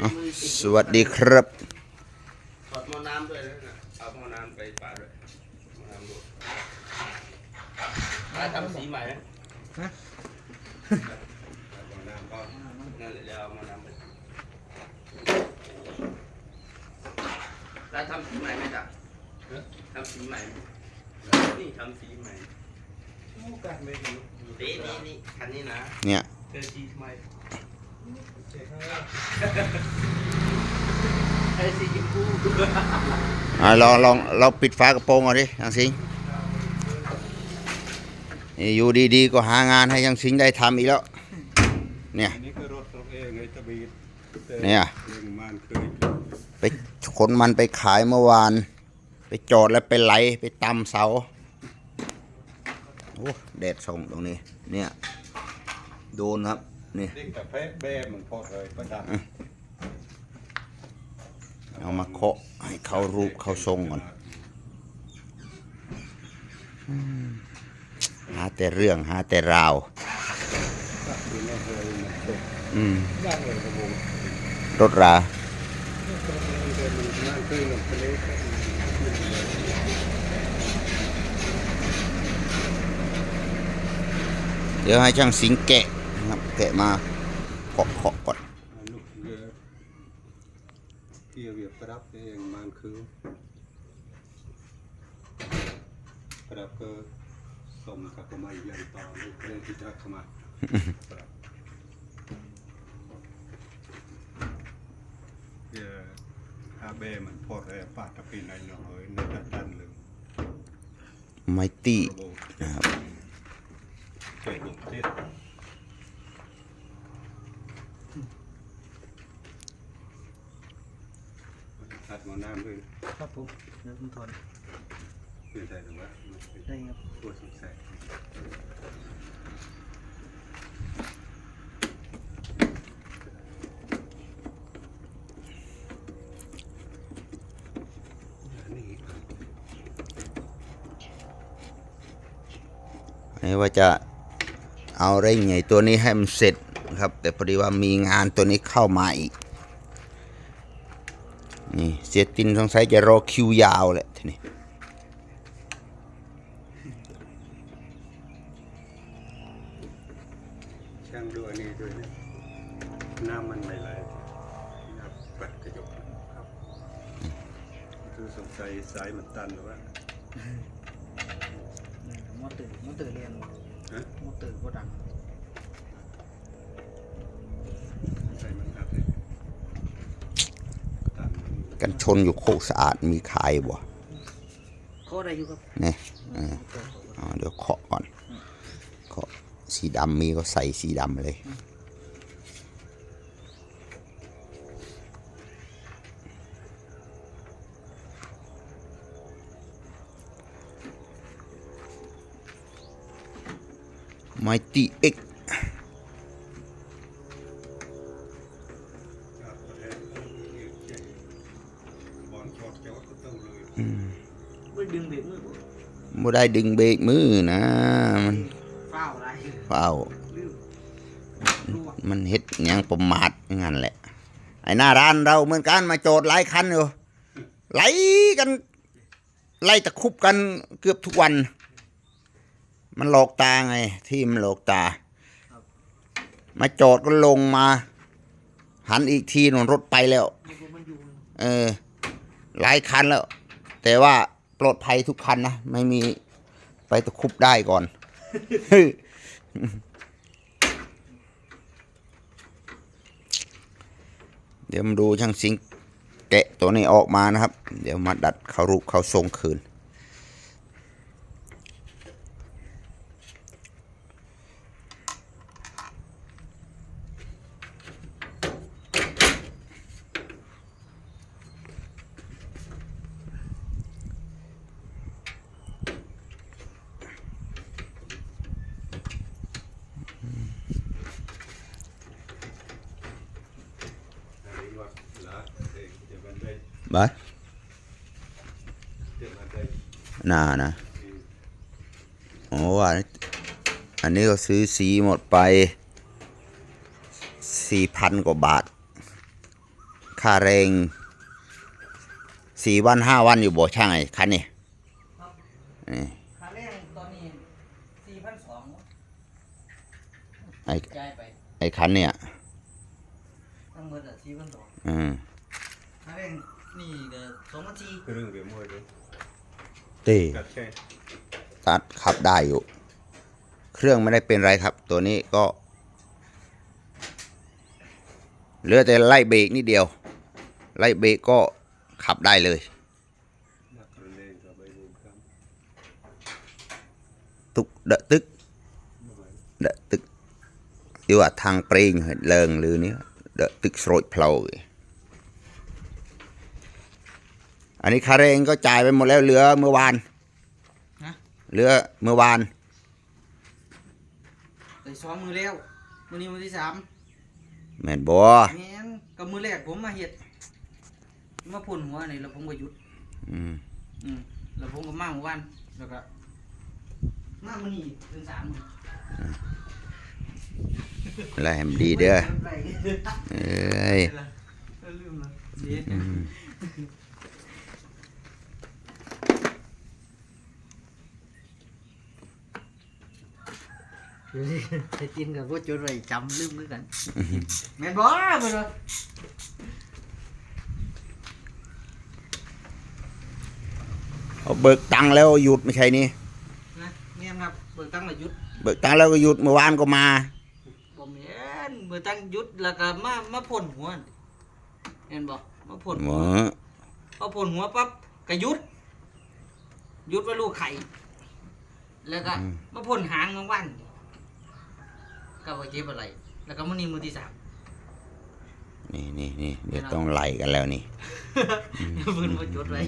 อะสวัสดีครับ ถอดหม้อน้ำด้วยนะเอาหม้อน้ำไปป่าด้วยหม้อน้ำด้วยถ้าทำสีใหม่นะหม้อน้ำก็นั่นแหละเดี๋ยวเอาหม้อน้ำไปแล้วทำสีใหม่ไหมจ๊ะทำสีใหม่ไหมนี่ทำสีใหม่นี่นี่นี่คันนี้นะเนี่ยเธอสีใหม่ ไอ้สีชมพูอะลองลองเราปิดฝากระโปรงก่อนดิยังสิงนี่อยู่ดีๆก็หางานให้ยังสิงได้ทำอีกแล้ว เนี่ย อันนี้ก็รถเราเองไอ้ตะบีดเนี่ย เรื่องมันเคยไปขนมันไปขายเมื่อวาน ไปจอดแล้วไปไหลไปตำเสาโอ้แดดส่องตรงนี้ เนี่ย โดนครับ นี่เด็กแต่แพ้แบ้มันพอเลยประดับเอามาเคาะให้เขารูปเขาทรงก่อนหาแต่เรื่องหาแต่ราวดูแลเคยมันตกอืมยากเลยกระโบงรถรามันเคยมันนั่งขึ้นกับทะเลเดี๋ยวให้ช่างสิงแกะ นะครับแกะมาเคาะเคาะก่อน ลูกเรือเกี่ยวเวียบประดับเองมันคือประดับก็สมกับประมาณใหญ่ต่อลูกเรื่องที่จะเข้ามาประดับเกี่ยวอาเบมันพอเลยปาตะปีนในหน่อยในดันดันเลยไมตี้นะครับเกิดลงเทศตั ดหมอน้ำด้วยครับผมเดี๋ยวผมถอนเป็นใจหรือว่ามันเป็นได้ครับตัวสงสัยอันนี้อันนี้ว่าจะเอาเร่งใหญ่ตัวนี้ให้มันเสร็จนะครับ แต่พอดีว่ามีงานตัวนี้เข้ามาอีก นี่เสียตินสงสัยจะรอคิวยาวแหละทีนี้ช่างดูอันนี้ด้วยนะน้ำมันไม่ไหลน้ำปัดกระจกครับคือสงสัยสายมันตันหรือว่านี่มอเตอร์มอเตอร์เรียนฮะมอเตอร์ก็ดัง สายมันอัดเลยตัน กันชนอยู่โคกสะอาดมีขายบ่เขาได้อยู่ครับนี่เอออ๋อเดี๋ยวเคาะก่อนเคาะสีดำมีก็ใส่สีดำเลยไมตี้เอ็ก บ่ได้ดึงเบรกมือนะมันฟ้าวอะไรเฝ้าลืมรั่วมันเฮ็ดหยังประมาทอย่างนั้นแหละ ไอ้หน้าร้านเราเหมือนกันมาโจทย์หลายคันอยู่ไล่กันไล่ตะคุบกันเกือบทุกวัน มันหลอกตาไง ที่มันหลอกตา มาโจทย์ก็ลงมา หันอีกทีนนรถไปแล้วมันก็มันอยู่เออ หลายคันแล้ว แต่ว่า ปลอดภัยทุกคันนะ ไม่มีไปตะคุบได้ก่อน เดี๋ยวมาดูช่างสิงแกะตัวนี้ออกมานะครับ เดี๋ยวมาดัดเขารูปเขาทรงคืนอันนี้ว่าละเองเดี๋ยว มันได้บาสเดี๋ยวมันได้น่านะโอ้ว่าอันนี้ก็ซื้อสีหมดไปสี่พันกว่าบาท ค่าแรงสี่วันห้าวันอยู่บ่ช่างไอ้คันนี่นี่ค่าแรงตอนนี้สี่พันสองไอ้จ่ายไปไอ้คันเนี่ยทั้งหมดอะสี่พันสองอืมค่าแรง นี่ก็สองพันสี่เรื่องเบียมวยด้วยตีกัดแช่ตัดขับได้อยู่ เครื่องไม่ได้เป็นไรครับ ตัวนี้ก็เหลือแต่ไล่เบรกนิดเดียว ไล่เบรกก็ขับได้เลย นักเรียนกับใบบุญครับตุก đỡ tức đỡ tức yêu à thằng pring hơi lờn lư ní đỡ tức sôi plow อัน นี้คาเรงก็จ่ายไปหมดแล้วเหลือเมื่อวานนะเหลือเมื่อวานไปซ้อมมือแล้วมือนี้มือที่สามแม่นบ่แม่นกับมือแรกผมมาเฮ็ดมาพ่นหัวนี่แล้วผมก็หยุด อืมอืมแล้วผมก็มาเมื่อวานแล้วก็มามื้อนี้ถึงสามมื้อแล้วให้มันดีเด้อ ไปเอ้ย ลืมละเสีย อืม ไปกินกับพวกจนไปจำลืมคือกันแม่นบ่ไปเลยเอาเบิกตังค์แล้วหยุดไม่ใช่นี่นะแม่นครับเบิกตังค์แล้วหยุดเบิกตังค์แล้วก็หยุดเมื่อวานก็มา บ่แม่นเบิกตังหยุดแล้วก็มามาพ่นหัวนี่แม่นบ่มาพ่นหมหัวอพอพ่นหัวปั๊บก็หยุดหยุดว่าลูกไข่แล้วก็มาพ่นหางของวัน ก็ว่าเจ็บอะไร แล้วก็มื้อนี้มื้อที่สามนี่นี่นี่เดี๋ยวต้องไล่กันแล้วนี่เพิ่นบ่จดไว้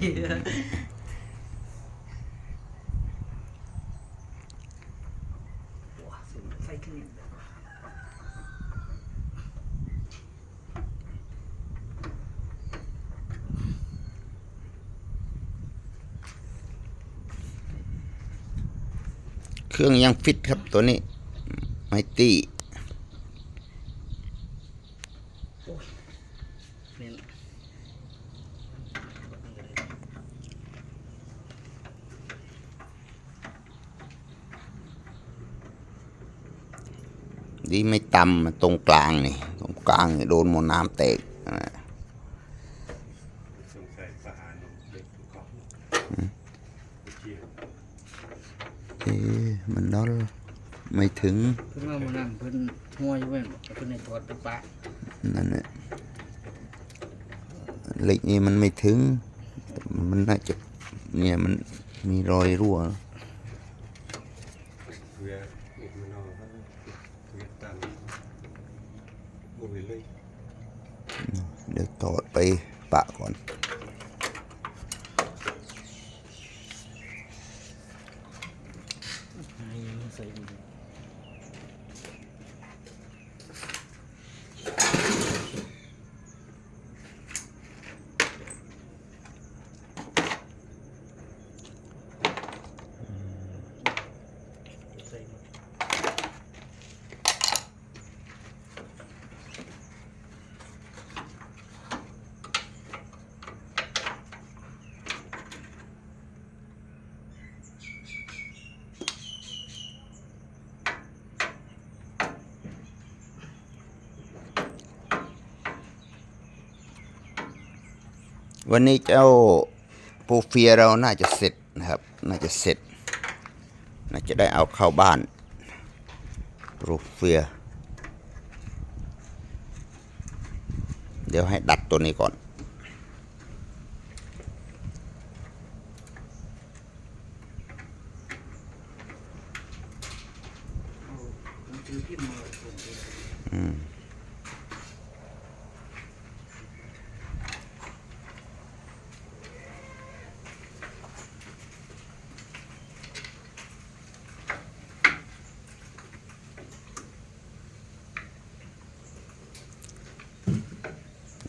ว้าสุดไฟขึ้นอีกแล้วเครื่องยังฟิตครับตัวนี้ ไม่ตี้นี่ดีไม่ต่ำมันตรงกลางนี่ ตรงกลางนี่โดนหมดน้ำแตกอ่าสงสัยประหารของเด็กทุกคนเกี่ยวเอ๊ะมันดอล ไม่ถึงเพิ่นว่ามื้อนั้นเพิ่นหัวอยู่แม่นบ่เพิ่นให้ถอดไปปะนั่นแหละเหล็กนี่มันไม่ถึง มันน่าจะเนี่ยมันมีรอยรั่วเวียอีกมันเอาเวียตันบุยเลยเดี๋ยวตอดไปปะก่อน ให้มันใส่ดี วันนี้เจ้าโปรเฟียเราน่าจะเสร็จนะครับ น่าจะเสร็จ น่าจะได้เอาเข้าบ้านโปรเฟียเดี๋ยวให้ดัดตัวนี้ก่อนอาผมถือพิมพ์มาผมถือ อืม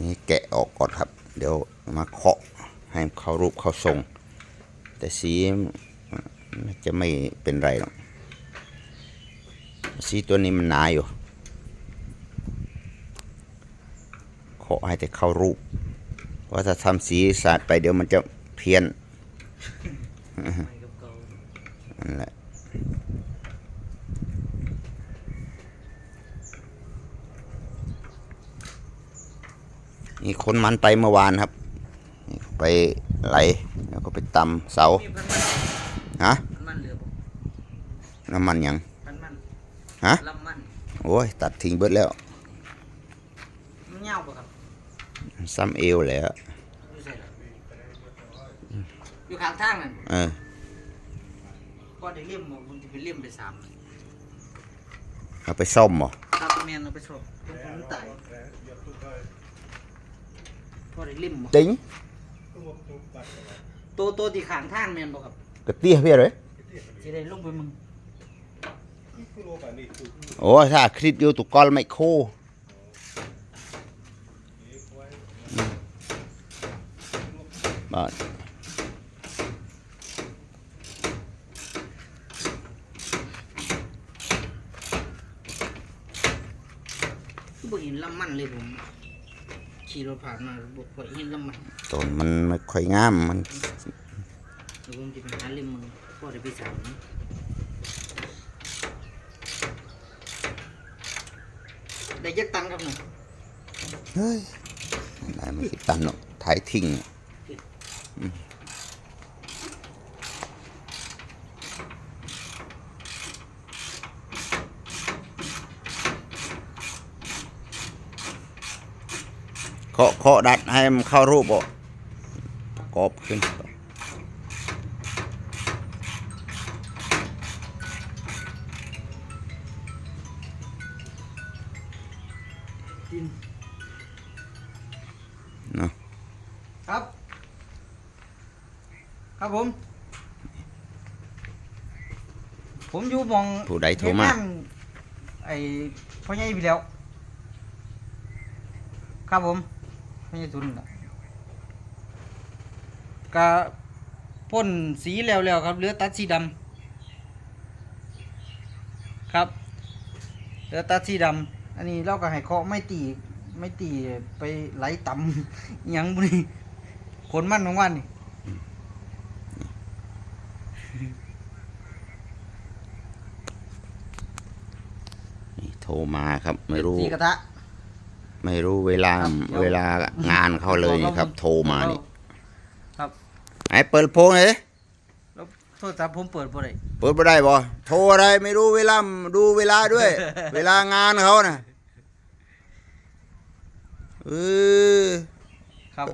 นี่แกะออกก่อนครับ เดี๋ยวมาเคาะให้เขารูปเขาทรง แต่สีจะไม่เป็นไรหรอกสีตัวนี้มันหนาอยู่เคาะให้แต่เข้ารูปเพราะถ้าทำสีสาดไปเดี๋ยวมันจะเพี้ยน ไม่กับเก่า นั่นแหละ นี่คนมันไปเมื่อวานครับนี่ไปไหลแล้วก็ไปตำเสามีพันมันฮะพันมันเหลือบ่น้ำมันหยังพันมันฮะลำมันโอ้ยตัดทิ้งเบิดแล้วมันยาวป่ะครับซ้ำเอวแหล้วอยู่ใส่ล่ะอยู่ข้างทางนั่นเออก็ได้เลี่ยมบ่มันจะไปเลี่ยมไปสามเอาไปซ่อมบ่ตาตัวแมนเอาไปชอบเป็นคนตาย พอได้เลี่ยมบ่ tính ตัวตัวที่ข้างทางแมนบ่ครับ cái tia phía đấy สิได้ลงไปมึง ủa sao khít vô tụi con mày khô Ừ. Bạn. คือบ่เห็นลำมันเลยผม ขี่รถผ่านมาบ่ค่อยเห็นลำมัน tồn mình mới khỏi ngam mình เดี๋ยวผมจะไปหาเล่มมึงพอได้ไปสามได้ยักตังค์ครับหนึ่ง ơi này mới cái tàn nó thái thình Ừ. khó khó đặt ให้มันเข้ารูปบ่ประกอบขึ้นกินเนาะครับ ครับผม ผมอยู่หมองผู้ใดโทรมา เฮ็ดงนไอ้พ่อใหญ่พี่แล้ว ครับผม พ่อใหญ่ตุนน่ะกะพ่นสีแล้วแล้วครับเหลือตัดสีดำครับเหลือตัดสีดำอันนี้เราก็ให้เคาะไม่ตีไม่ตีไปไหลต่ำอิหยังบุนี่ขนมันของวันนี่นี่โทรมาครับ ไม่รู้ตีกระทะ ไม่รู้เวลาครับเดี๋ยว เวลางานเขาเลยนี่ครับ โทรมานี่ครับไอ้เปิดโพงเลยแล้วโทรศัพท์ผมเปิดบ่ได้เปิดไม่ได้บ่โทรอะไรไม่รู้เวลาดูเวลาด้วย เวลางานเขานะเออ